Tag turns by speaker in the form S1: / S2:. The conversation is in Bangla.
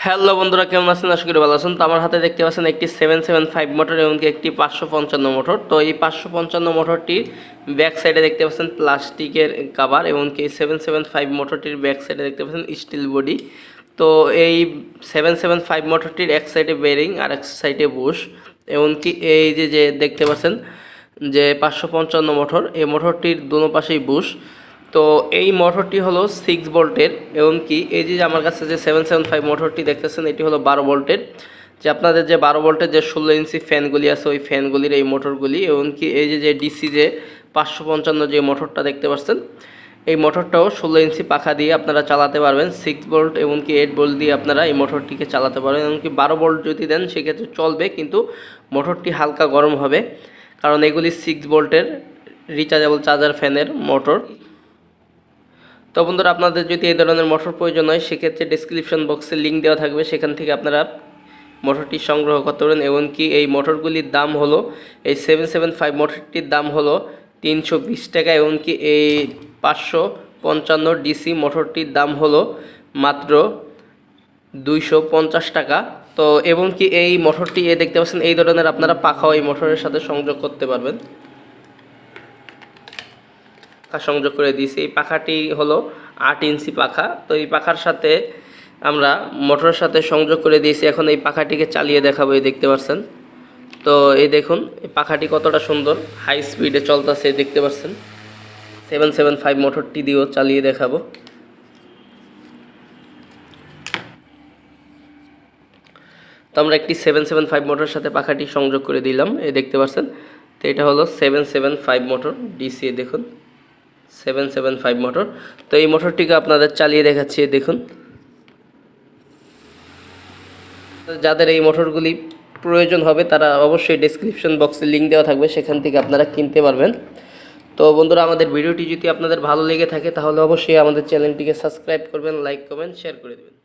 S1: হ্যালো বন্ধুরা, কেমন আছেন? আশা করি ভালো আছেন। তো আমার হাতে দেখতে পাচ্ছেন একটি সেভেন সেভেন ফাইভ মোটর এমনকি একটি পাঁচশো পঞ্চান্ন মোটর তো এই পাঁচশো পঞ্চান্ন মোটরটির ব্যাক সাইডে দেখতে পাচ্ছেন প্লাস্টিকের কাভার এমনকি সেভেন সেভেন ফাইভ মোটরটির ব্যাক সাইডে দেখতে পাচ্ছেন স্টিল বডি তো এই সেভেন সেভেন ফাইভ মোটরটির এক সাইডে বেরিং আর এক সাইডে বুশ এমনকি এই যে যে দেখতে পাচ্ছেন যে পাঁচশো পঞ্চান্ন মোটর এই মোটরটির দুনো পাশেই বুশ তো এই মোটরটি হলো সিক্স ভোল্টের এমনকি এই যে আমার কাছে যে সেভেন সেভেন ফাইভ মোটরটি দেখতেছেন, এটি হলো বারো ভোল্টের। যে আপনাদের যে বারো ভোল্টের যে ষোলো ইঞ্চি ফ্যানগুলি আছে, ওই ফ্যানগুলির এই মোটরগুলি এমনকি এই যে যে ডিসি যে পাঁচশো পঞ্চান্ন যে মোটরটা দেখতে পাচ্ছেন, এই মোটরটাও ষোলো ইঞ্চি পাখা দিয়ে আপনারা চালাতে পারবেন। সিক্স ভোল্ট এমনকি এইট ভোল্ট দিয়ে আপনারা এই মোটরটিকে চালাতে পারবেন এমনকি বারো ভোল্ট যদি দেন, সেক্ষেত্রে চলবে, কিন্তু মোটরটি হালকা গরম হবে। কারণ এগুলি সিক্স ভোল্টের রিচার্জেবল চার্জার ফ্যানের মোটর তো বন্ধুরা, আপনাদের যদি এই ধরনের মোটর প্রয়োজন হয়, সেক্ষেত্রে ডিসক্রিপশন বক্সে লিঙ্ক দেওয়া থাকবে। সেখান থেকে আপনারা মোটরটি সংগ্রহ করতে পারেন, এমনকি এই মোটরগুলির দাম হলো, এই সেভেন সেভেন ফাইভ মোটরটির দাম হলো তিনশো বিশ টাকা, এমনকি এই পাঁচশো পঞ্চান্ন ডিসি মোটরটির দাম হলো মাত্র দুইশো পঞ্চাশ টাকা। তো এবং কি এই মোটরটি, এ দেখতে পাচ্ছেন, এই ধরনের আপনারা পাখাও এই মোটরের সাথে সংযোগ করতে পারবেন। পাখা সংযোগ করে দিয়েছি। এই পাখাটি হলো আট ইঞ্চি পাখা। তো এই পাখার সাথে আমরা মোটরের সাথে সংযোগ করে দিয়েছি। এখন এই পাখাটিকে চালিয়ে দেখাবো, এই দেখতে পাচ্ছেন। তো এই দেখুন, এই পাখাটি কতটা সুন্দর। হাই স্পিডে চলতেছে দেখতে পাচ্ছেন। সেভেন সেভেন ফাইভ মোটরটি দিয়েও চালিয়ে দেখাবো। তো আমরা একটি সেভেন সেভেন ফাইভ মোটরের সাথে পাখাটি সংযোগ করে দিলাম, এই দেখতে পাচ্ছেন। তো এটা হলো seven seven five motor DC দেখুন। সেভেন সেভেন ফাইভ মোটর তো এই মোটরটিকে আপনাদের চালিয়ে দেখাচ্ছি দেখুন। যাদের এই মোটরগুলি প্রয়োজন হবে, তারা অবশ্যই ডিসক্রিপশন বক্সে লিঙ্ক দেওয়া থাকবে, সেখান থেকে আপনারা কিনতে পারবেন। তো বন্ধুরা, আমাদের ভিডিওটি যদি আপনাদের ভালো লেগে থাকে, তাহলে অবশ্যই আমাদের চ্যানেলটিকে সাবস্ক্রাইব করবেন লাইক কমেন্ট শেয়ার করে দেবেন।